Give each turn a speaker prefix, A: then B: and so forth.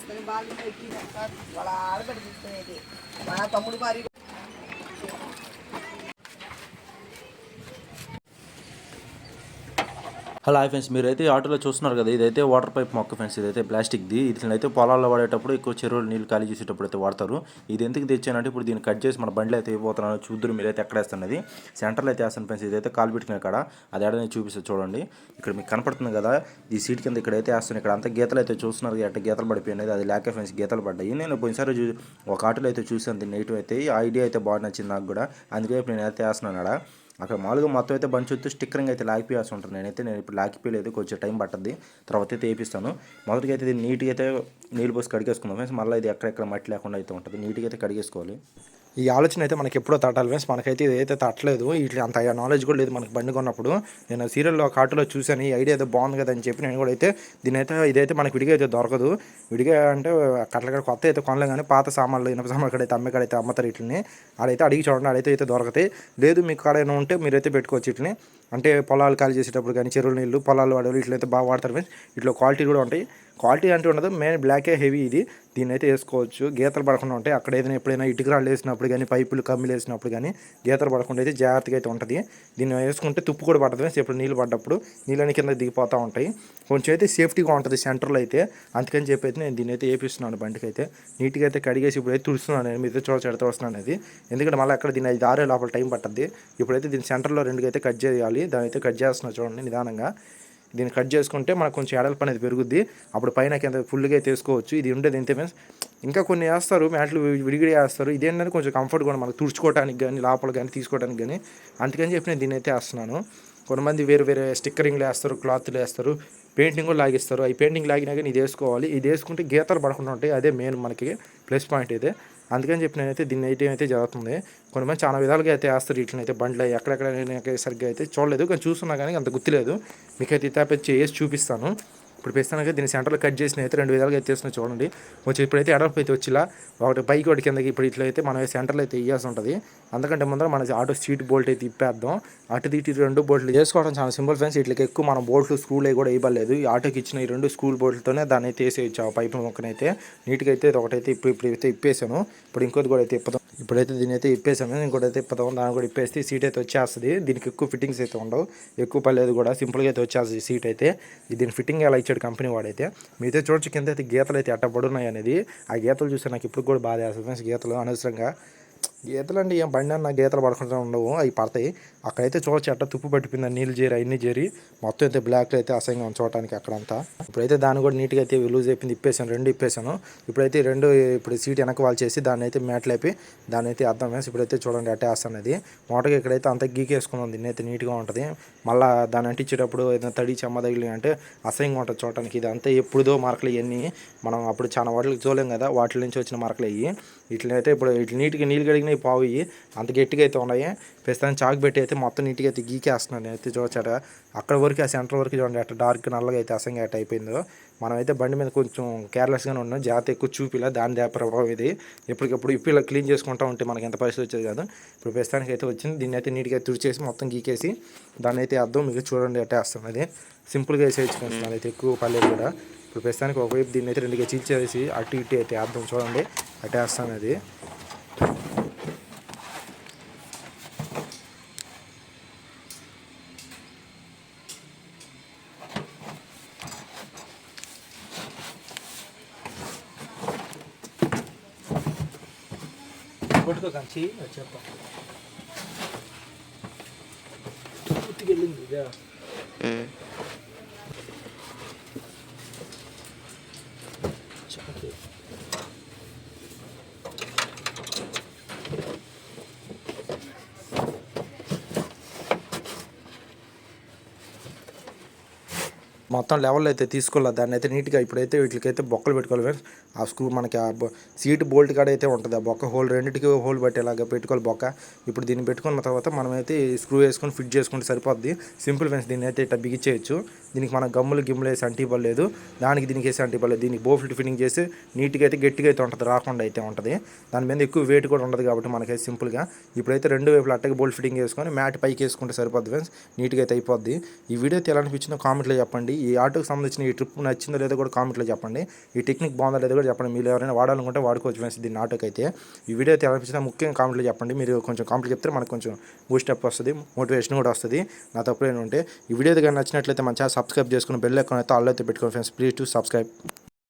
A: తీసుకొని బాగా పెట్టి వాళ్ళ ఆడబడి తీసుకునేది. మా తమ్ముడు భార్య
B: హలో ఫ్రెండ్స్. మీరైతే ఈ ఆటోలో చూస్తున్నారు కదా ఇదైతే వాటర్ పైప్ మొక్క ఫ్రెండ్స్. ఇదైతే ప్లాస్టిక్ది ఇది అయితే పొలాల్లో వాడేటప్పుడు ఎక్కువ చెరువులు నీళ్ళు ఖాళీ చేసేటప్పుడు అయితే వాడతారు. ఇది ఎందుకు తెచ్చానంటే ఇప్పుడు దీన్ని కట్ చేసి మన బండ్లు అయితే అయిపోతున్నాను చూద్దరు మీరైతే ఎక్కడ వేస్తున్నది. సెంటర్లో అయితే వేస్తాను ఫ్రెండ్స్. ఇదైతే కాలు పెట్టుకునే కాడ. అది ఏడని చూపిస్తుంది చూడండి. ఇక్కడ మీకు కనపడుతుంది కదా ఈ సీట్ కింద ఇక్కడైతే వేస్తాను. ఇక్కడ అంతా గీతలు అయితే చూస్తున్నారు కదా, గీతలు పడిపోయినది అది లేక ఫ్రెండ్స్ గీతలు పడ్డాయి. నేను పోయినసారి చూ ఒక ఆటోలో అయితే చూసాను దీన్ని నెగిటివ్ అయితే ఈ ఐడియా అయితే బాగా నచ్చింది నాకు కూడా. అందుకే ఇప్పుడు నేను అయితే వేస్తున్నాను ఆడ. అక్కడ మామూలుగా మొత్తం అయితే బంచ్ వచ్చి స్టిక్కరింగ్ అయితే లాగిపోయాల్సి ఉంటుంది. నేనైతే నేను ఇప్పుడు లాగిపోయలేదు కొంచెం టైం పట్టద్ది. తర్వాత అయితే వేపిస్తాను. మొదటిగా అయితే దీన్ని నీట్గా అయితే నీళ్ళు పోసి కడిగేసుకుందాం. ఫ్రెండ్స్ మళ్ళీ ఇది ఎక్కడెక్కడ మట్టి లేకుండా అయితే ఉంటుంది. నీట్గా అయితే కడిగేసుకోవాలి.
C: ఈ ఆలోచన అయితే మనకి ఎప్పుడో తట్టాలి ఫ్రెండ్స్. మనకైతే ఇదైతే తట్టలేదు. ఇట్లా అంత నాలెడ్జ్ కూడా లేదు మనకి బండి కొన్నప్పుడు నేను సీరియల్లో కార్టులో చూశాను. ఈ ఐడియా అయితే బాగుంది కదా అని చెప్పి నేను కూడా అయితే దీని అయితే ఇదైతే మనకి విడిగా అయితే దొరకదు. విడిగా అంటే అక్కడ కొత్త అయితే కొనలేం కానీ పాత సామాన్లు ఇనప సామాన్లు కాడైతే అమ్మే కడైతే అమ్ముతారు వీటిని. ఆడైతే అడిగి చూడండి. ఆడైతే అయితే దొరకతాయి. లేదు మీకు కాడైనా ఉంటే మీరైతే పెట్టుకోవచ్చు వీటిని. అంటే పొలాలు ఖాళీ చేసేటప్పుడు కానీ చెరువుల నీళ్ళు పొలాలు వాడేవాళ్ళు ఇట్లయితే బాగా వాడతారు ఫ్రెండ్స్. ఇట్లా క్వాలిటీ కూడా ఉంటాయి. క్వాలిటీ అంటే ఉండదు. మెయిన్ బ్లాకే హెవీ ఇది. దీన్ని అయితే వేసుకోవచ్చు. గీతలు పడకుండా ఉంటాయి. అక్కడ ఏదైనా ఎప్పుడైనా ఇటుక రాళ్ళు వేసినప్పుడు కానీ పైపులు కమ్మిలు వేసినప్పుడు కానీ గీతలు పడకుండా అయితే జాగ్రత్తగా అయితే ఉంటుంది. దీన్ని వేసుకుంటే తుప్పు కూడా పడుతుంది ఎప్పుడు నీళ్ళు పడ్డప్పుడు నీళ్ళని కింద దిగిపోతూ ఉంటాయి. కొంచెం అయితే సేఫ్టీగా ఉంటుంది సెంటర్లో అయితే. అందుకని చెప్పి అయితే నేను దీన్ని అయితే వేపిస్తున్నాను బండికి అయితే నీట్గా అయితే కడిగేసి ఇప్పుడు అయితే తుడుస్తున్నాను నేను. మీతో చూడ చెడతా వస్తున్నాను అది. ఎందుకంటే మళ్ళీ అక్కడ దీని ఐదు ఆరే లోపల టైం పట్టద్ది. ఇప్పుడైతే దీని సెంటర్లో రెండుగా అయితే కట్ చేయాలి. దాని అయితే కట్ చేస్తున్నా చూడండి నిదానంగా. దీన్ని కట్ చేసుకుంటే మనకు కొంచెం ఎడల్పు అనేది పెరుగుద్ది. అప్పుడు పైన కింద ఫుల్గా అయితే వేసుకోవచ్చు ఇది ఉండేది ఇంతే మీన్స్ ఇంకా కొన్ని వేస్తారు మ్యాట్లు విడిగిడి వేస్తారు. ఇదేంటంటే కొంచెం కంఫర్ట్ కూడా మనకు తుడుచుకోవడానికి కానీ లోపల కానీ తీసుకోవడానికి కానీ అందుకని చెప్పి నేను దీన్ని అయితే వేస్తున్నాను. కొంతమంది వేరు వేరే స్టిక్కరింగ్లు వేస్తారు క్లాత్లు వేస్తారు. పెయింటింగ్ కూడా లాగిస్తారు. ఈ పెయింటింగ్ లాగినా కానీ ఇది వేసుకోవాలి. ఇది వేసుకుంటే గీతలు పడకుండా ఉంటాయి. అదే మెయిన్ మనకి ప్లస్ పాయింట్ ఇదే అందుకని చెప్పి నేనైతే దీన్ని అయితే అయితే జరుగుతుంది కొంతమంది చాలా విధాలుగా అయితే వేస్తారు వీటిని అయితే బండ్లు ఎక్కడెక్కడ నేను సరిగ్గా అయితే చూడలేదు. కానీ చూస్తున్నా కానీ అంత గుర్తులేదు. మీకైతే ఇతాపై చేసి చూపిస్తాను. ఇప్పుడు ప్రస్తుతానికి దీన్ని సెంటర్లో కట్ చేసిన అయితే రెండు విధాలుగా అయితే చూడండి. వచ్చి ఇప్పుడైతే ఎడల్పు అయితే వచ్చిలా ఒకటి పైకి ఒకటి కిందకి ఇప్పుడు ఇట్లా అయితే మనం సెంటర్లో అయితే వేయాల్సి ఉంటుంది. అందుకంటే ముందర మన ఆటో సీట్ బోల్ట్ అయితే ఇప్పేద్దాం అటు ఇటు రెండు బోల్ట్లు చేసుకోవడం చాలా సింపుల్ ఫ్రెండ్స్. ఇట్లకి ఎక్కువ మనం బోల్ట్లు స్క్రూలు అవి కూడా ఇవ్వలేదు ఈ ఆటోకి ఇచ్చిన ఈ రెండు స్క్రూల్ బోల్ట్తోనే దాన్ని అయితే వేసేయచ్చు ఆ పైపు మొక్కనైతే. నీట్గా అయితే ఒకటైతే ఇప్పుడు ఇప్పుడు అయితే ఇప్పేసాను ఇప్పుడు ఇంకోటి కూడా అయితే ఇప్పదాం ఇప్పుడైతే దీని అయితే ఇప్పేసాము ఇంకోటి అయితే ఇప్పదాం దాన్ని కూడా ఇప్పేస్తే సీట్ అయితే వచ్చేస్తుంది. దీనికి ఎక్కువ ఫిట్టింగ్స్ అయితే ఉండవు. ఎక్కువ పర్లేదు కూడా సింపుల్గా అయితే వచ్చేస్తుంది సీట్ అయితే. దీని ఫిట్టింగ్ ఎలా ఇచ్చాడు కంపెనీ వాడైతే. మీతో చూడొచ్చు కింద అయితే గీతలు అయితే అట్టబడున్నాయి అనేది ఆ గీతలు చూస్తే నాకు ఇప్పుడు కూడా బాధ వేస్తుంది గీతలు అనవసరంగా గీతలు అండి ఏం బండి అన్న గీతలు పడకుండా ఉండవు అవి పడతాయి. అక్కడైతే చూడొచ్చు అట్ట తుప్పు పట్టిపోయింది ఆ నీళ్ళు చేరి అన్ని చేరి మొత్తం అయితే బ్లాక్ అయితే అసహ్యంగా ఉంది అక్కడంతా. ఇప్పుడైతే దాన్ని కూడా నీట్గా అయితే లూజ్ అయిపోయింది ఇప్పేసాను రెండు ఇప్పేసాను. ఇప్పుడైతే రెండు ఇప్పుడు సీట్ వెనక వాళ్ళు చేసి దాన్ని అయితే మ్యాట్లు అయిపోయి దాన్ని అయితే అర్థం వేసి ఇప్పుడైతే చూడండి అట్టే వేస్తాను అది. మోటకి ఇక్కడైతే అంత గీకేసుకుని దీన్ని అయితే నీట్గా ఉంటుంది. మళ్ళీ దాన్ని అంటించేటప్పుడు ఏదైనా తడి చెమ్మ తగిలి అంటే అసహ్యంగా ఉంటుంది చూడటానికి. ఇది అంతా ఎప్పుడుదో మార్కులు ఇవన్నీ మనం అప్పుడు చాలా వాటికి చూడలేం కదా వాటి నుంచి వచ్చిన మార్కులు అయ్యి. ఇట్లయితే ఇప్పుడు ఇట్లా నీట్గా నీళ్ళు ఉన్నాయి పావు అంత గట్టిగా అయితే ఉన్నాయి. ప్రస్తుతానికి చాకు పెట్టి అయితే మొత్తం నీట్గా అయితే గీకేస్తున్నాను అయితే చూచాట అక్కడ వరకు ఆ సెంటర్ వరకు చూడండి. అట్లా డార్క్ నల్లగా అయితే అసంగా అట్ట అయిపోయిందో. మనమైతే బండి మీద కొంచెం కేర్లెస్గానే ఉన్నాం. జాగ్రత్త ఎక్కువ చూపిలా. దాని దే ప్రభావం ఇది. ఎప్పటికప్పుడు ఇప్పుడు ఇలా క్లీన్ చేసుకుంటా ఉంటే మనకి ఎంత పరిస్థితి వచ్చేది కాదు. ఇప్పుడు ప్రస్తుతానికి అయితే వచ్చింది. దీన్ని అయితే నీట్గా తుడిచేసి మొత్తం గీకేసి దాన్ని అయితే అర్థం మీకు చూడండి అట్టే వేస్తున్నది సింపుల్గా వేసేయచ్చు ఫ్రెండ్స్ దాని అయితే ఎక్కువ పర్లేదు కూడా. ఇప్పుడు ప్రస్తుతానికి ఒకవైపు దీన్ని అయితే రెండుగా చీల్చేసి అటు ఇటు అయితే అర్థం చూడండి. అట్టే వేస్తాను అది. పట్టుకో కంచి చెప్తా పూర్తికెళ్ళింది ఇదే చాకి. మొత్తం లెవెల్ అయితే తీసుకోవాలి దాన్ని అయితే నీట్గా ఇప్పుడైతే వీటికైతే బొక్కలు పెట్టుకోవాలి ఫ్రెండ్స్ ఆ స్క్రూ మనకి ఆ సీట్ బోల్ట్ కాడ అయితే ఉంటుంది. ఆ బొక్క హోల్ రెండింటికి హోల్ పెట్టేలాగా పెట్టుకోవాలి బొక్క. ఇప్పుడు దీన్ని పెట్టుకున్న తర్వాత మనమైతే స్క్రూ వేసుకొని ఫిట్ చేసుకుంటే సరిపోద్ది. సింపుల్ ఫ్రెండ్స్ దీన్ని అయితే ఇట్లా బిగించేయచ్చు. దీనికి మన గమ్ములు గిమ్ములు వేసి అంటివ్వలేదు దానికి దీనికి వేసి అంటివ్వలేదు దీనికి బోఫిల్ట్ ఫిట్టింగ్ చేసి నీట్గా అయితే గట్టిగా అయితే ఉంటుంది. రాకుండా అయితే ఉంటుంది. దాని మీద ఎక్కువ వెయిట్ కూడా ఉండదు కాబట్టి మనకైతే సింపుల్గా ఇప్పుడైతే రెండు వైపులు అట్టకి బోల్ట్ ఫిట్టింగ్ చేసుకొని మ్యాట్ పైకి వేసుకుంటే సరిపోద్ది ఫ్రెండ్స్ నీట్గా అయితే అయిపోద్ది. ఈ వీడియో అయితే ఎలా అనిపించిందో కామెంట్లో చెప్పండి. ఈ ఆటోకి సంబంధించిన ఈ ట్రిప్ నచ్చిందో లేదో కూడా కామెంట్లో చెప్పండి. ఈ టెక్నిక్ బాగుందో లేదో కూడా చెప్పండి. మీరు ఎవరైనా వాడాలనుకుంటే వాడుకోవచ్చు ఫ్రెండ్స్ దీన్ని ఆటోకి అయితే. ఈ వీడియో అయితే ఎలా ముఖ్యంగా కామెంట్లో చెప్పండి. మీరు కొంచెం కామెంట్లు చెప్తే మనకు కొంచెం బూస్ట్ అప్ వస్తుంది మోటివేషన్ కూడా వస్తుంది. నా తప్పులు ఉంటే. ఈ వీడియో కానీ నచ్చినట్లయితే మంచిగా సబ్స్క్రైబ్ చేసుకుని బెల్ అకౌంట్ అయితే ఆల్ అయితే పెట్టుకోండి ఫ్రెండ్స్ ప్లీజ్ టు సబ్స్క్రైబ్